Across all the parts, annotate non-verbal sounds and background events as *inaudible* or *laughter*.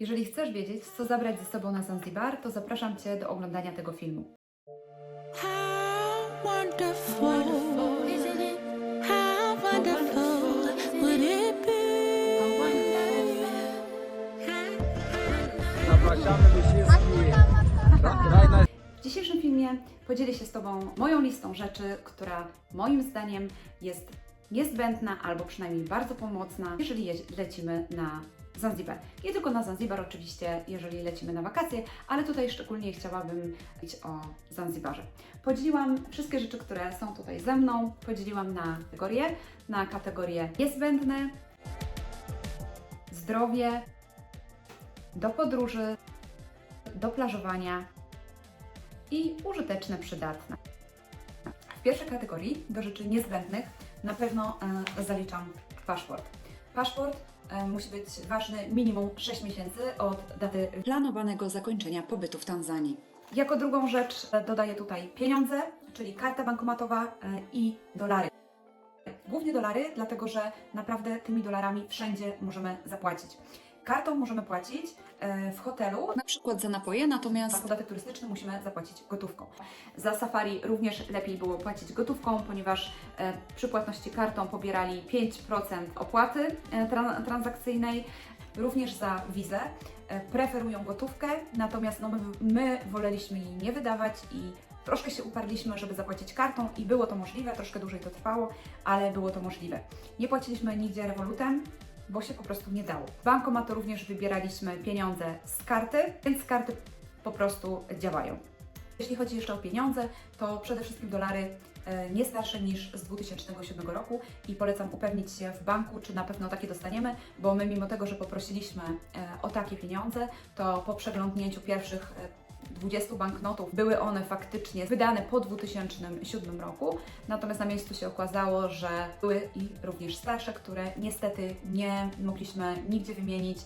Jeżeli chcesz wiedzieć, co zabrać ze sobą na Zanzibar, to zapraszam Cię do oglądania tego filmu. How wonderful, isn't it? How wonderful would it be? Zapraszamy do na W dzisiejszym filmie podzielę się z Tobą moją listą rzeczy, która moim zdaniem jest niezbędna albo przynajmniej bardzo pomocna, jeżeli je- lecimy na Zanzibar. Nie tylko na Zanzibar oczywiście, jeżeli lecimy na wakacje, ale tutaj szczególnie chciałabym mówić o Zanzibarze. Podzieliłam wszystkie rzeczy, które są tutaj ze mną, podzieliłam na kategorie, na kategorie niezbędne, zdrowie, do podróży, do plażowania i użyteczne, przydatne. W pierwszej kategorii do rzeczy niezbędnych na pewno e, zaliczam paszport. Paszport musi być ważny minimum 6 miesięcy od daty planowanego zakończenia pobytu w Tanzanii. Jako drugą rzecz e, dodaję tutaj pieniądze, czyli karta bankomatowa e, i dolary. Głównie dolary, dlatego że naprawdę tymi dolarami wszędzie możemy zapłacić. Kartą możemy płacić e, w hotelu, Na przykład za napoje, za natomiast podatek turystyczny musimy zapłacić gotówką. Za safari również lepiej było płacić gotówką, ponieważ e, przy płatności kartą pobierali 5% opłaty e, tran- transakcyjnej. Również za wizę e, preferują gotówkę, natomiast no, my, my woleliśmy jej nie wydawać i troszkę się uparliśmy, żeby zapłacić kartą i było to możliwe, troszkę dłużej to trwało, ale było to możliwe. Nie płaciliśmy nigdzie rewolutem, bo się po prostu nie dało. Z bankomatu również wybieraliśmy pieniądze z karty, więc karty po prostu działają. Jeśli chodzi jeszcze o pieniądze, to przede wszystkim dolary e, nie starsze niż z 2007 roku i polecam upewnić się w banku, czy na pewno takie dostaniemy, bo my mimo tego, że poprosiliśmy e, o takie pieniądze, to po przeglądnięciu pierwszych e, 20 banknotów były one faktycznie wydane po 2007 roku, natomiast na miejscu się okazało, że były i również starsze, które niestety nie mogliśmy nigdzie wymienić.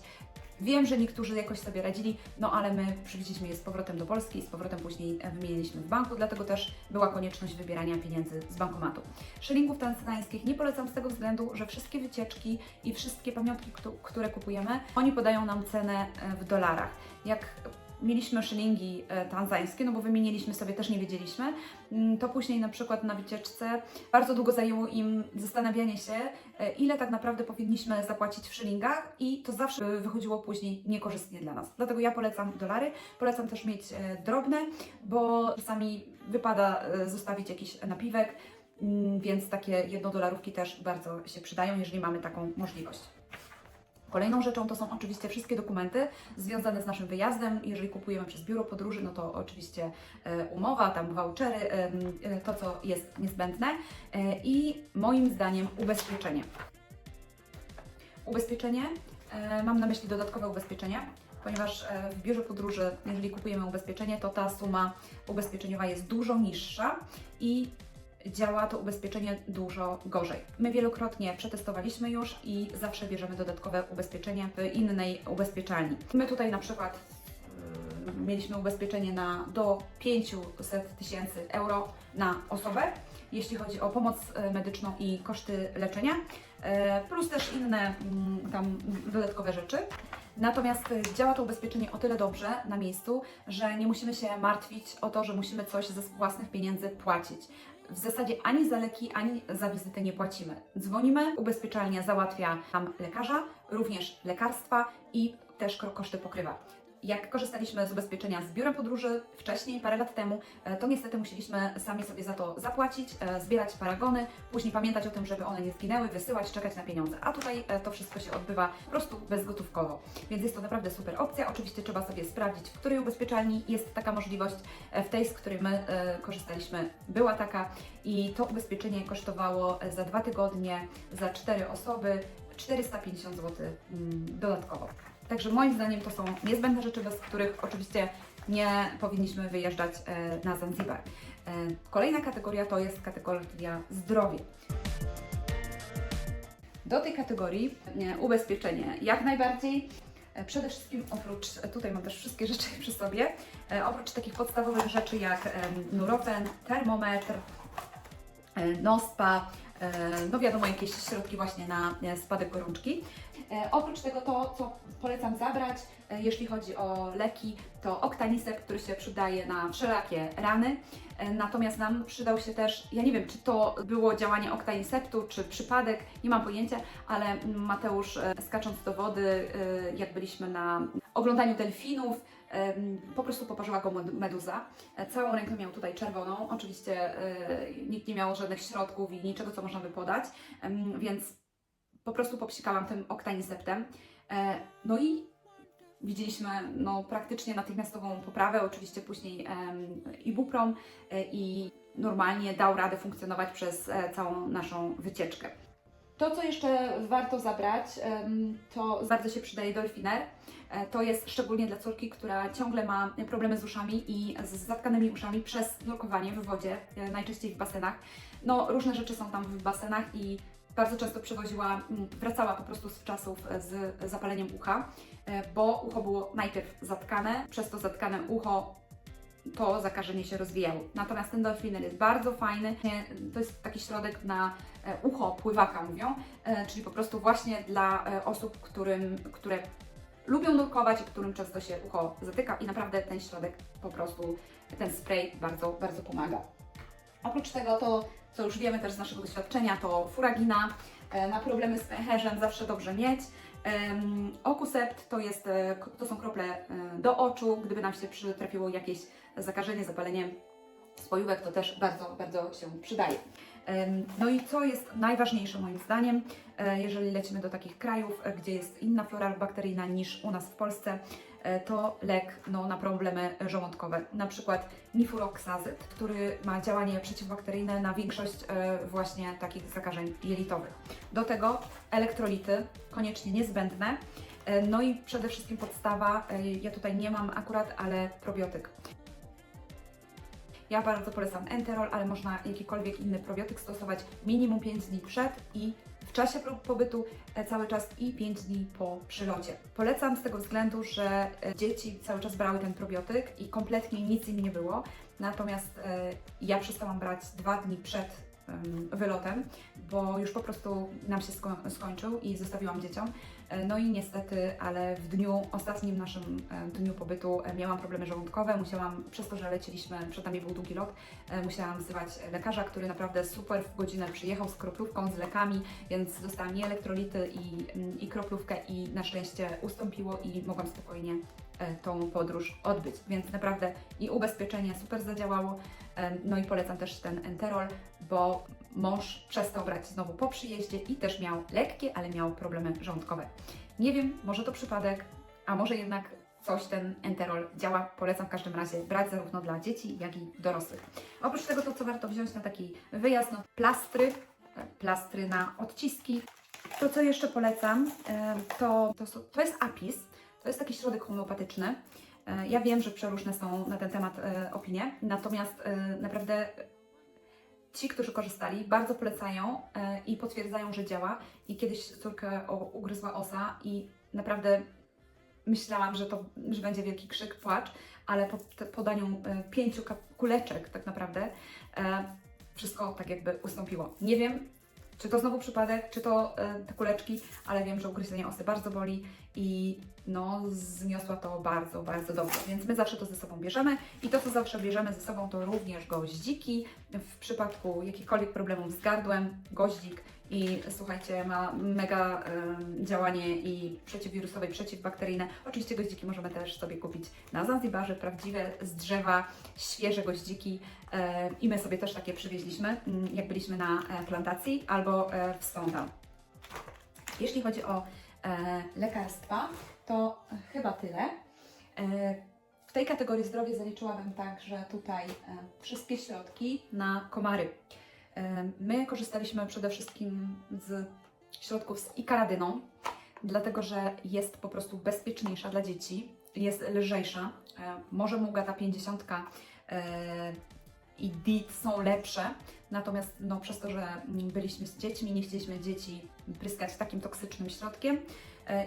Wiem, że niektórzy jakoś sobie radzili, no ale my przywieźliśmy je z powrotem do Polski i z powrotem później wymieniliśmy w banku, dlatego też była konieczność wybierania pieniędzy z bankomatu. Szylingów tanzańskich nie polecam z tego względu, że wszystkie wycieczki i wszystkie pamiątki, któ- które kupujemy, oni podają nam cenę e, w dolarach. Jak mieliśmy szylingi e, tanzańskie, no bo wymieniliśmy sobie, też nie wiedzieliśmy, mm, to później na przykład na wycieczce bardzo długo zajęło im zastanawianie się, e, ile tak naprawdę powinniśmy zapłacić w szylingach i to zawsze wychodziło później niekorzystnie dla nas. Dlatego ja polecam dolary, polecam też mieć e, drobne, bo czasami wypada zostawić jakiś napiwek, mm, więc takie jednodolarówki też bardzo się przydają, jeżeli mamy taką możliwość. Kolejną rzeczą to są oczywiście wszystkie dokumenty związane z naszym wyjazdem. Jeżeli kupujemy przez biuro podróży, no to oczywiście e, umowa, tam vouchery, e, to co jest niezbędne e, i moim zdaniem ubezpieczenie. Ubezpieczenie, mam na myśli dodatkowe ubezpieczenie, ponieważ w biurze podróży, jeżeli kupujemy ubezpieczenie, to ta suma ubezpieczeniowa jest dużo niższa i działa to ubezpieczenie dużo gorzej. My wielokrotnie przetestowaliśmy już i zawsze bierzemy dodatkowe ubezpieczenie w innej ubezpieczalni. My tutaj na przykład y, mieliśmy ubezpieczenie na do 500 tysięcy euro na osobę, jeśli chodzi o pomoc y, medyczną i koszty leczenia, y, plus też inne mm, tam dodatkowe rzeczy. Natomiast działa to ubezpieczenie o tyle dobrze na miejscu, że nie musimy się martwić o to, że musimy coś ze własnych pieniędzy płacić. W zasadzie ani za leki, ani za wizytę nie płacimy. Dzwonimy, ubezpieczalnia załatwia nam lekarza, również lekarstwa i też ko- koszty pokrywa. Jak korzystaliśmy z ubezpieczenia z biurem podróży wcześniej, parę lat temu, e, to niestety musieliśmy sami sobie za to zapłacić, e, zbierać paragony, później pamiętać o tym, żeby one nie zginęły, wysyłać, czekać na pieniądze. A tutaj e, to wszystko się odbywa po prostu bezgotówkowo. Więc jest to naprawdę super opcja. Oczywiście trzeba sobie sprawdzić, w której ubezpieczalni jest taka możliwość. W tej, z której my korzystaliśmy, była taka i to ubezpieczenie kosztowało za dwa tygodnie, za cztery osoby 450 zł mm, dodatkowo. Także moim zdaniem to są niezbędne rzeczy, bez których oczywiście nie powinniśmy wyjeżdżać e, na Zanzibar. E, Kolejna kategoria to jest kategoria zdrowie. Do tej kategorii e, ubezpieczenie jak najbardziej. Przede wszystkim oprócz, tutaj mam też wszystkie *laughs* rzeczy przy sobie, oprócz takich podstawowych rzeczy jak nurofen, termometr, nospa, no wiadomo jakieś środki właśnie na spadek gorączki. E, oprócz tego to, co polecam zabrać, e, jeśli chodzi o leki, to Octanisep, który się przydaje na wszelakie rany. E, Natomiast nam przydał się też, ja nie wiem, czy to było działanie Octaniseptu, czy przypadek, nie mam pojęcia, ale Mateusz skacząc do wody, jak byliśmy na oglądaniu delfinów, po prostu poparzyła go med- meduza. Całą rękę miał tutaj czerwoną. Oczywiście nikt nie miał żadnych środków i niczego, co można by podać, więc po prostu popsikałam tym oktaniseptem. E, No i widzieliśmy no, praktycznie natychmiastową poprawę, oczywiście później ibuprom e, i normalnie dał radę funkcjonować przez e, całą naszą wycieczkę. To, co jeszcze warto zabrać, to bardzo się przydaje Dolfiner. To jest szczególnie dla córki, która ciągle ma problemy z uszami i z zatkanymi uszami przez nurkowanie w wodzie, najczęściej w basenach. No, różne rzeczy są tam w basenach i bardzo często przywoziła, mm, wracała po prostu z czasów e, z zapaleniem ucha, e, bo ucho było najpierw zatkane, przez to zatkane ucho to zakażenie się rozwijało. Natomiast ten Dolfiner jest bardzo fajny. To jest taki środek na e, ucho pływaka, mówią, czyli po prostu właśnie dla osób, którym, które lubią nurkować i którym często się ucho zatyka i naprawdę ten środek po prostu, ten spray bardzo, bardzo pomaga. Oprócz tego to, co już wiemy też z naszego doświadczenia, to furagina. E, Na problemy z pęcherzem zawsze dobrze mieć. Okusept to, jest, e, to są krople e, do oczu. Gdyby nam się przytrafiło jakieś zakażenie, zapalenie spojówek, to też bardzo, bardzo się przydaje. No i co jest najważniejsze moim zdaniem, e, jeżeli lecimy do takich krajów, e, gdzie jest inna flora bakteryjna niż u nas w Polsce, e, to lek no, na problemy żołądkowe, na przykład nifuroksazyt, który ma działanie przeciwbakteryjne na większość właśnie takich zakażeń jelitowych. Do tego elektrolity, koniecznie niezbędne, no i przede wszystkim podstawa, ja tutaj nie mam akurat, ale probiotyk. Ja bardzo polecam Enterol, ale można jakikolwiek inny probiotyk stosować minimum 5 dni przed i w czasie pobytu e, cały czas i 5 dni po przylocie. Polecam z tego względu, że e, dzieci cały czas brały ten probiotyk i kompletnie nic im nie było. Natomiast e, ja przestałam brać dwa dni przed wylotem, bo już po prostu nam się sko- skończył i zostawiłam dzieciom. E, No i niestety, ale w dniu, ostatnim naszym dniu pobytu e, miałam problemy żołądkowe, musiałam, przez to, że lecieliśmy, przed nami był długi lot, e, musiałam wzywać lekarza, który naprawdę super w godzinę przyjechał z kroplówką, z lekami, więc dostałam i elektrolity i, mm, i kroplówkę i na szczęście ustąpiło i mogłam spokojnie tą podróż odbyć. Więc naprawdę i ubezpieczenie super zadziałało, no i polecam też ten Enterol, bo mąż przestał brać znowu po przyjeździe i też miał lekkie, ale miał problemy żołądkowe. Nie wiem, może to przypadek, a może jednak coś ten Enterol działa. Polecam w każdym razie brać zarówno dla dzieci, jak i dorosłych. Oprócz tego to, co warto wziąć na taki wyjazd, no plastry, plastry na odciski. To, co jeszcze polecam, to, to, to jest Apis. To jest taki środek homeopatyczny. E, Ja wiem, że przeróżne są na ten temat e, opinie, natomiast e, naprawdę ci, którzy korzystali, bardzo polecają i potwierdzają, że działa. I kiedyś córkę ugryzła osa i naprawdę myślałam, że to że będzie wielki krzyk, płacz, ale po podaniu pięciu kuleczek tak naprawdę wszystko tak jakby ustąpiło. Nie wiem, czy to znowu przypadek, czy to te kuleczki, ale wiem, że ugryzienie osy bardzo boli i no zniosła to bardzo, bardzo dobrze. Więc my zawsze to ze sobą bierzemy i to, co zawsze bierzemy ze sobą, to również goździki. W przypadku jakichkolwiek problemów z gardłem, goździk i słuchajcie, ma mega em, działanie i przeciwwirusowe, i przeciwbakteryjne. Oczywiście goździki możemy też sobie kupić na Zanzibarze, prawdziwe z drzewa, świeże goździki e, i my sobie też takie przywieźliśmy, mm, jak byliśmy na e, plantacji albo e, w Stone Jeśli chodzi o lekarstwa, to chyba tyle. E, w tej kategorii zdrowie zaliczyłabym także tutaj e, wszystkie środki na komary. E, my korzystaliśmy przede wszystkim z środków z ikaradyną, dlatego że jest po prostu bezpieczniejsza dla dzieci, jest lżejsza. E, może Muga ta 50 e, i DIT są lepsze, natomiast no, przez to, że byliśmy z dziećmi, nie chcieliśmy dzieci pryskać takim toksycznym środkiem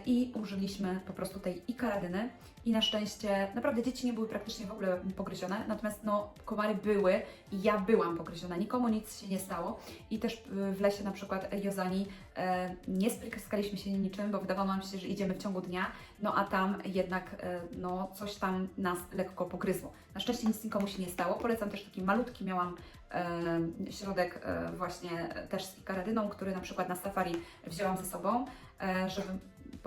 i użyliśmy po prostu tej ikaradyny i na szczęście naprawdę dzieci nie były praktycznie w ogóle pogryzione, natomiast no, komary były i ja byłam pogryziona, nikomu nic się nie stało. I też y, w lesie na przykład Jozani e, nie spryskaliśmy się niczym, bo wydawało nam się, że idziemy w ciągu dnia, no a tam jednak e, no, coś tam nas lekko pogryzło. Na szczęście nic nikomu się nie stało. Polecam też taki malutki, miałam e, środek e, właśnie też z ikaradyną, który na przykład na safari wzięłam ze sobą, e, żeby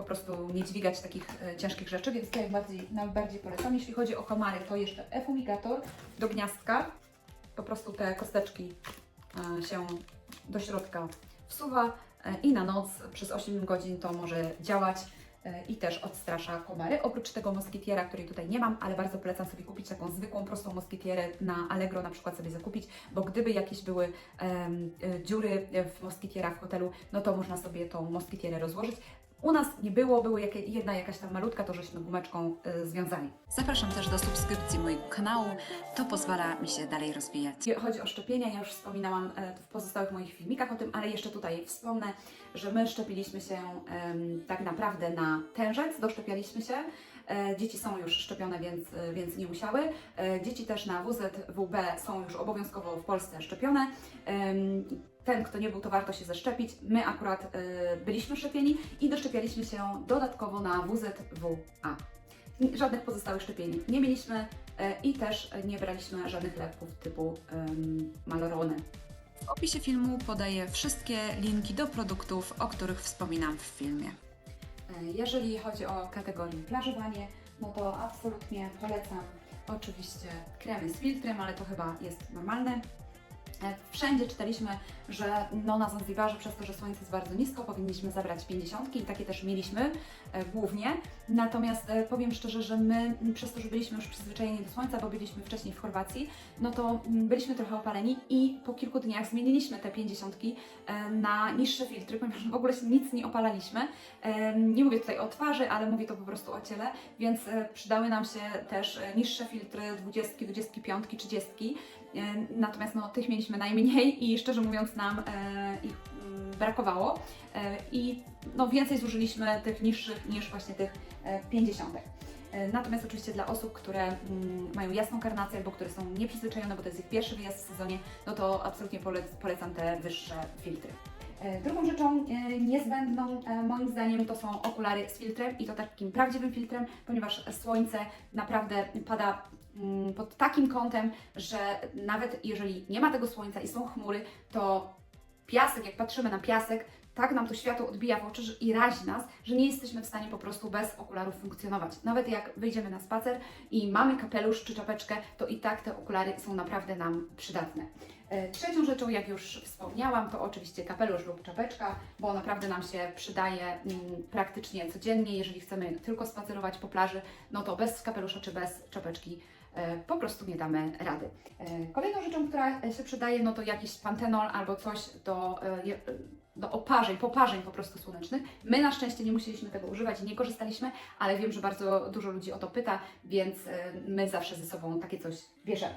po prostu nie dźwigać takich e, ciężkich rzeczy, więc to jak bardziej, najbardziej polecam. Jeśli chodzi o komary, to jeszcze efumigator do gniazdka. Po prostu te kosteczki e, się do środka wsuwa e, i na noc przez 8 godzin to może działać i też odstrasza komary. Oprócz tego moskitiera, której tutaj nie mam, ale bardzo polecam sobie kupić taką zwykłą, prostą moskitierę na Allegro na przykład sobie zakupić, bo gdyby jakieś były dziury w moskitierach w hotelu, no to można sobie tą moskitierę rozłożyć. U nas nie było, były jakie, jedna jakaś tam malutka, to żeśmy gumeczką e, związali. Zapraszam też do subskrypcji mojego kanału. To pozwala mi się dalej rozwijać. Jeśli chodzi o szczepienia, ja już wspominałam e, w pozostałych moich filmikach o tym, ale jeszcze tutaj wspomnę, że my szczepiliśmy się em, tak naprawdę na tężec, doszczepialiśmy się. E, Dzieci są już szczepione, więc, e, więc nie musiały. E, Dzieci też na WZWB są już obowiązkowo w Polsce szczepione. Ten, kto nie był, to warto się zaszczepić. My akurat e, byliśmy szczepieni i doszczepialiśmy się dodatkowo na WZWA. Żadnych pozostałych szczepień nie mieliśmy e, i też nie braliśmy żadnych leków typu malorony. W opisie filmu podaję wszystkie linki do produktów, o których wspominam w filmie. E, Jeżeli chodzi o kategorię plażowanie, no to absolutnie polecam oczywiście kremy z filtrem, ale to chyba jest normalne. E, Wszędzie czytaliśmy, że no na Zanzibarze przez to, że słońce jest bardzo nisko, powinniśmy zabrać 50 i takie też mieliśmy e, głównie. Natomiast e, powiem szczerze, że my przez to, że byliśmy już przyzwyczajeni do słońca, bo byliśmy wcześniej w Chorwacji, no to byliśmy trochę opaleni i po kilku dniach zmieniliśmy te 50 e, na niższe filtry, ponieważ w ogóle się nic nie opalaliśmy. Nie mówię tutaj o twarzy, ale mówię to po prostu o ciele, więc przydały nam się też niższe filtry 20, 25, 30. E, Natomiast no, tych mieliśmy najmniej i szczerze mówiąc nam e, ich mm, brakowało e, i no, więcej zużyliśmy tych niższych niż właśnie tych e, 50. E, Natomiast oczywiście dla osób, które mm, mają jasną karnację albo które są nieprzyzwyczajone, bo to jest ich pierwszy wyjazd w sezonie, no to absolutnie polec- polecam te wyższe filtry. Drugą rzeczą niezbędną moim zdaniem to są okulary z filtrem i to takim prawdziwym filtrem, ponieważ słońce naprawdę pada pod takim kątem, że nawet jeżeli nie ma tego słońca i są chmury, to piasek, jak patrzymy na piasek, tak nam to światło odbija w oczy i razi nas, że nie jesteśmy w stanie po prostu bez okularów funkcjonować. Nawet jak wyjdziemy na spacer i mamy kapelusz czy czapeczkę, to i tak te okulary są naprawdę nam przydatne. E, Trzecią rzeczą, jak już wspomniałam, to oczywiście kapelusz lub czapeczka, bo naprawdę nam się przydaje mm, praktycznie codziennie. Jeżeli chcemy tylko spacerować po plaży, no to bez kapelusza czy bez czapeczki po prostu nie damy rady. E, Kolejną rzeczą, która e, się przydaje, no to jakiś pantenol albo coś do, e, do oparzeń, poparzeń po prostu słonecznych. My na szczęście nie musieliśmy tego używać i nie korzystaliśmy, ale wiem, że bardzo dużo ludzi o to pyta, więc e, my zawsze ze sobą takie coś bierzemy.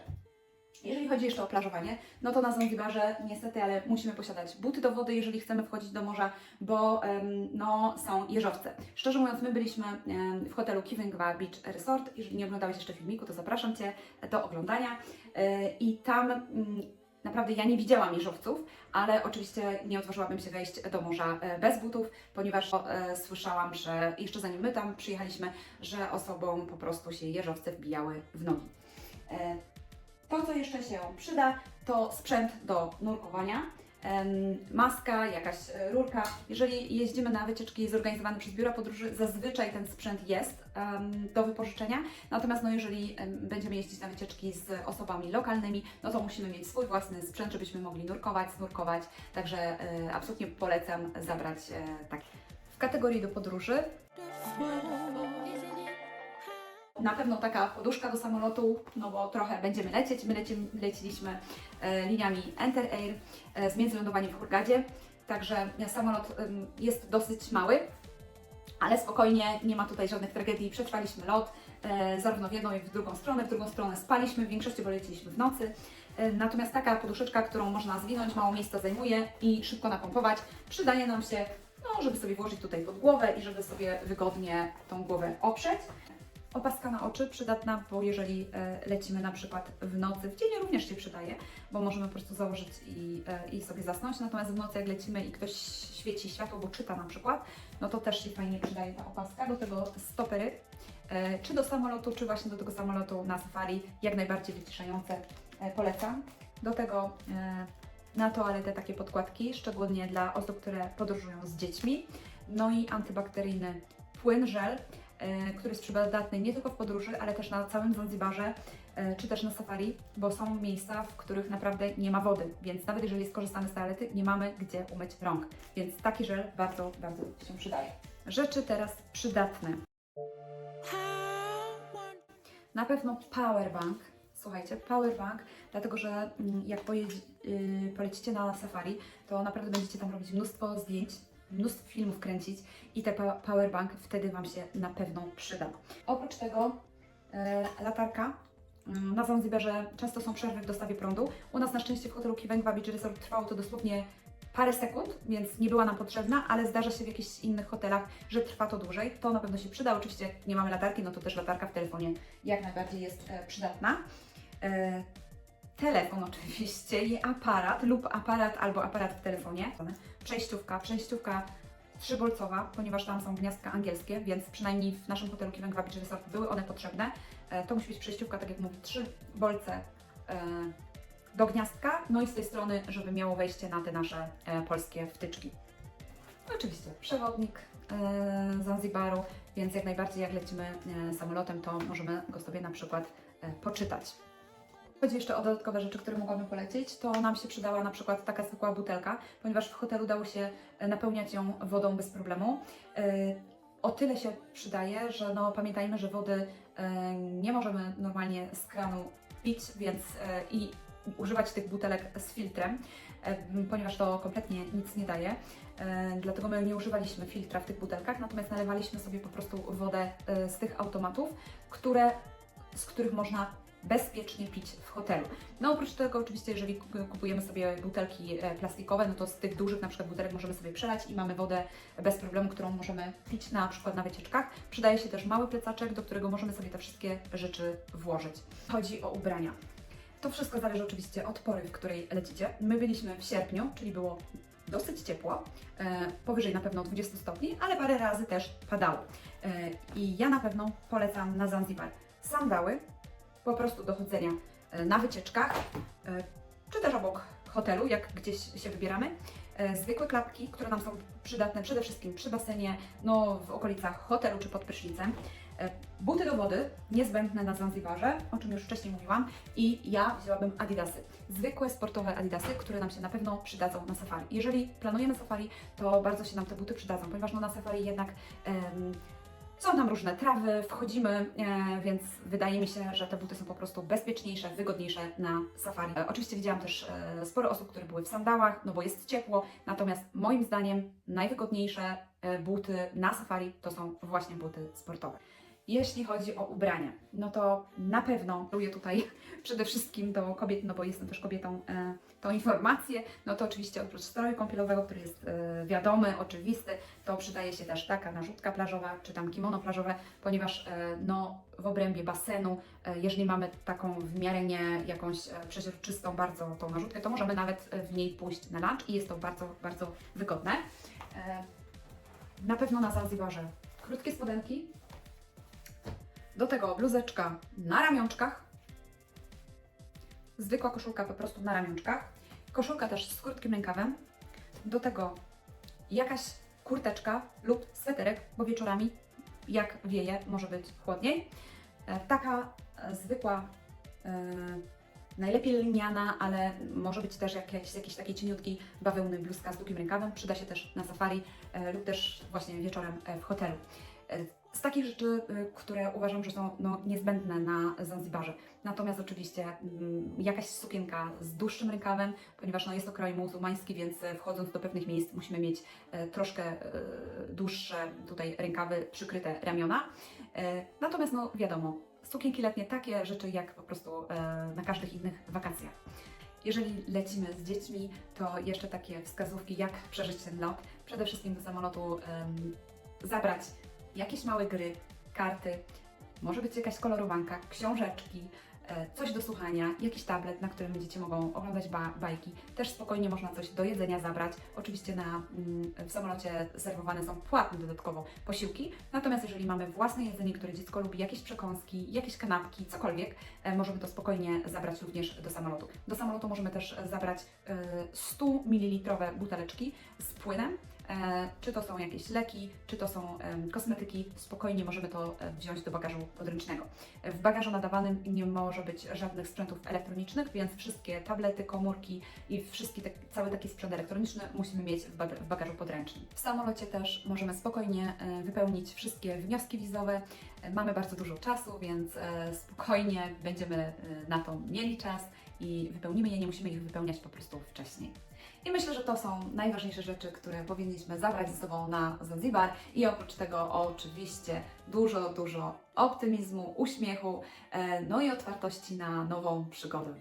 Jeżeli chodzi jeszcze o plażowanie, no to na Zanzibarze niestety, ale musimy posiadać buty do wody, jeżeli chcemy wchodzić do morza, bo no, są jeżowce. Szczerze mówiąc, my byliśmy w hotelu Kivingwa Beach Resort. Jeżeli nie oglądałeś jeszcze filmiku, to zapraszam Cię do oglądania. E, I tam mm, naprawdę ja nie widziałam jeżowców, ale oczywiście nie odważyłabym się wejść do morza e, bez butów, ponieważ e, słyszałam, że jeszcze zanim my tam przyjechaliśmy, że osobom po prostu się jeżowce wbijały w nogi. To, co jeszcze się przyda, to sprzęt do nurkowania. Maska, jakaś e, rurka. Jeżeli jeździmy na wycieczki zorganizowane przez biura podróży, zazwyczaj ten sprzęt jest do wypożyczenia. Natomiast no, jeżeli em, będziemy jeździć na wycieczki z osobami lokalnymi, no to musimy mieć swój własny sprzęt, żebyśmy mogli nurkować, snurkować. Także e, absolutnie polecam zabrać e, tak. W kategorii do podróży na pewno taka poduszka do samolotu, no bo trochę będziemy lecieć. My leci, leciliśmy e, liniami Enter Air e, z międzylądowaniem w Hurgadzie, także e, samolot jest dosyć mały, ale spokojnie, nie ma tutaj żadnych tragedii. Przetrwaliśmy lot zarówno w jedną, jak i w drugą stronę. W drugą stronę spaliśmy, w większości bo leciliśmy w nocy. Natomiast taka poduszeczka, którą można zwinąć, mało miejsca zajmuje i szybko napompować, przydaje nam się, no, żeby sobie włożyć tutaj pod głowę i żeby sobie wygodnie tą głowę oprzeć. Opaska na oczy przydatna, bo jeżeli e, lecimy na przykład w nocy, w dzień również się przydaje, bo możemy po prostu założyć i, e, i sobie zasnąć. Natomiast w nocy jak lecimy i ktoś świeci światło, bo czyta na przykład, no to też się fajnie przydaje ta opaska. Do tego stopery, e, czy do samolotu, czy właśnie do tego samolotu na safari, jak najbardziej wyciszające polecam. Do tego na toaletę takie podkładki, szczególnie dla osób, które podróżują z dziećmi. No i antybakteryjny płyn, żel, który jest przydatny nie tylko w podróży, ale też na całym Zanzibarze, e, czy też na safari, bo są miejsca, w których naprawdę nie ma wody, więc nawet jeżeli skorzystamy z toalety, nie mamy gdzie umyć rąk. Więc taki żel bardzo, bardzo się przydaje. Rzeczy teraz przydatne. Na pewno powerbank. Słuchajcie, powerbank, dlatego że mm, jak pojedź, yy, polecicie na safari, to naprawdę będziecie tam robić mnóstwo zdjęć, mnóstwo filmów kręcić i ten powerbank wtedy Wam się na pewno przyda. Oprócz tego e, latarka. Mm, Na Zanzibarze często są przerwy w dostawie prądu. U nas na szczęście w hotelu Kiwengwa Beach Resort trwało to dosłownie parę sekund, więc nie była nam potrzebna, ale zdarza się w jakichś innych hotelach, że trwa to dłużej. To na pewno się przyda. Oczywiście jak nie mamy latarki, no to też latarka w telefonie jak najbardziej jest e, przydatna. Telefon oczywiście i aparat lub aparat albo aparat w telefonie. Przejściówka, przejściówka trzybolcowa, ponieważ tam są gniazdka angielskie, więc przynajmniej w naszym hotelu Kiwengwa Beach Resort były one potrzebne. E, to musi być przejściówka, tak jak mówię, trzy bolce e, do gniazdka, no i z tej strony, żeby miało wejście na te nasze e, polskie wtyczki. Oczywiście przewodnik Zanzibaru, więc jak najbardziej jak lecimy samolotem, to możemy go sobie na przykład poczytać. Chodzi jeszcze o dodatkowe rzeczy, które mogłabym polecić, to nam się przydała na przykład taka zwykła butelka, ponieważ w hotelu dało się e, napełniać ją wodą bez problemu. E, O tyle się przydaje, że no, pamiętajmy, że wody e, nie możemy normalnie z kranu pić, więc i używać tych butelek z filtrem, ponieważ to kompletnie nic nie daje. Dlatego my nie używaliśmy filtra w tych butelkach, natomiast nalewaliśmy sobie po prostu wodę z tych automatów, które, z których można bezpiecznie pić w hotelu. No oprócz tego oczywiście, jeżeli kup- kupujemy sobie butelki e, plastikowe, no to z tych dużych na przykład butelek możemy sobie przelać i mamy wodę bez problemu, którą możemy pić na przykład na wycieczkach. Przydaje się też mały plecaczek, do którego możemy sobie te wszystkie rzeczy włożyć. Chodzi o ubrania. To wszystko zależy oczywiście od pory, w której lecicie. My byliśmy w sierpniu, czyli było dosyć ciepło, e, powyżej na pewno 20 stopni, ale parę razy też padało. E, I ja na pewno polecam na Zanzibar sandały, po prostu do chodzenia e, na wycieczkach, e, czy też obok hotelu, jak gdzieś się wybieramy. E, Zwykłe klapki, które nam są przydatne przede wszystkim przy basenie, no w okolicach hotelu czy pod prysznicem. Buty do wody, niezbędne na Zanzibarze, o czym już wcześniej mówiłam, i ja wzięłabym Adidasy. Zwykłe sportowe Adidasy, które nam się na pewno przydadzą na safari. Jeżeli planujemy safari, to bardzo się nam te buty przydadzą, ponieważ no, na safari jednak em, są tam różne trawy, wchodzimy, e, więc wydaje mi się, że te buty są po prostu bezpieczniejsze, wygodniejsze na safari. E, oczywiście widziałam też e, sporo osób, które były w sandałach, no bo jest ciepło, natomiast moim zdaniem najwygodniejsze buty na safari to są właśnie buty sportowe. Jeśli chodzi o ubrania, no to na pewno kieruję tutaj *laughs* przede wszystkim do kobiet, no bo jestem też kobietą, tą informację, no to oczywiście oprócz stroju kąpielowego, który jest e, wiadomy, oczywisty, to przydaje się też taka narzutka plażowa, czy tam kimono plażowe, ponieważ e, no, w obrębie basenu, e, jeżeli mamy taką w miarę nie jakąś przeźroczystą bardzo tą narzutkę, to możemy nawet w niej pójść na lunch i jest to bardzo, bardzo wygodne. Na pewno na Zanzibarze krótkie spodenki, do tego bluzeczka na ramionczkach, zwykła koszulka po prostu na ramionczkach, koszulka też z krótkim rękawem, do tego jakaś kurteczka lub sweterek, bo wieczorami jak wieje może być chłodniej. E, Taka e, zwykła, e, najlepiej liniana, ale może być też jakiś, jakiś taki cieniutki bawełny bluzka z długim rękawem. Przyda się też na safari e, lub też właśnie wieczorem w hotelu. Z takich rzeczy, e, które uważam, że są no, niezbędne na Zanzibarze. Natomiast oczywiście mm, jakaś sukienka z dłuższym rękawem, ponieważ no, jest to kraj muzułmański, więc e, wchodząc do pewnych miejsc musimy mieć e, troszkę dłuższe tutaj rękawy przykryte ramiona. Natomiast no wiadomo, sukienki letnie, takie rzeczy jak po prostu na każdych innych wakacjach. Jeżeli lecimy z dziećmi, to jeszcze takie wskazówki, jak przeżyć ten lot. Przede wszystkim do samolotu zabrać jakieś małe gry, karty, Może być jakaś kolorowanka, książeczki, e, coś do słuchania, jakiś tablet, na którym dzieci mogą oglądać ba- bajki. Też spokojnie można coś do jedzenia zabrać. Oczywiście na, mm, w samolocie serwowane są płatne dodatkowo posiłki. Natomiast jeżeli mamy własne jedzenie, które dziecko lubi, jakieś przekąski, jakieś kanapki, cokolwiek, e, możemy to spokojnie zabrać również do samolotu. Do samolotu możemy też e, zabrać e, 100 ml buteleczki z płynem. E, czy to są jakieś leki, czy to są kosmetyki, spokojnie możemy to e, wziąć do bagażu podręcznego. W bagażu nadawanym nie może być żadnych sprzętów elektronicznych, więc wszystkie tablety, komórki i wszystki te, cały taki sprzęt elektroniczny musimy mieć w, bag- w bagażu podręcznym. W samolocie też możemy spokojnie e, wypełnić wszystkie wnioski wizowe. E, Mamy bardzo dużo czasu, więc e, spokojnie będziemy e, na to mieli czas i wypełnimy je, nie musimy ich wypełniać po prostu wcześniej. I myślę, że to są najważniejsze rzeczy, które powinniśmy zabrać ze sobą na Zanzibar. I oprócz tego oczywiście dużo, dużo optymizmu, uśmiechu, e, no i otwartości na nową przygodę.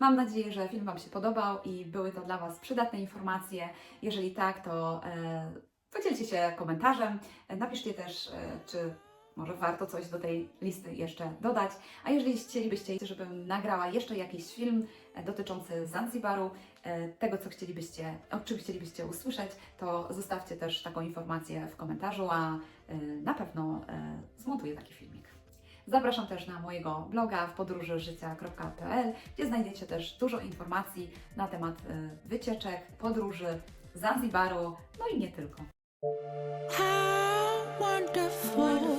Mam nadzieję, że film Wam się podobał i były to dla Was przydatne informacje. Jeżeli tak, to e, podzielcie się komentarzem. E, Napiszcie też, czy może warto coś do tej listy jeszcze dodać. A jeżeli chcielibyście, żebym nagrała jeszcze jakiś film e, dotyczący Zanzibaru, e, tego co chcielibyście, o czym chcielibyście usłyszeć, to zostawcie też taką informację w komentarzu, a e, na pewno zmontuję taki filmik. Zapraszam też na mojego bloga w podróżyżycia.pl, gdzie znajdziecie też dużo informacji na temat wycieczek, podróży, Zanzibaru, no i nie tylko. How wonderful.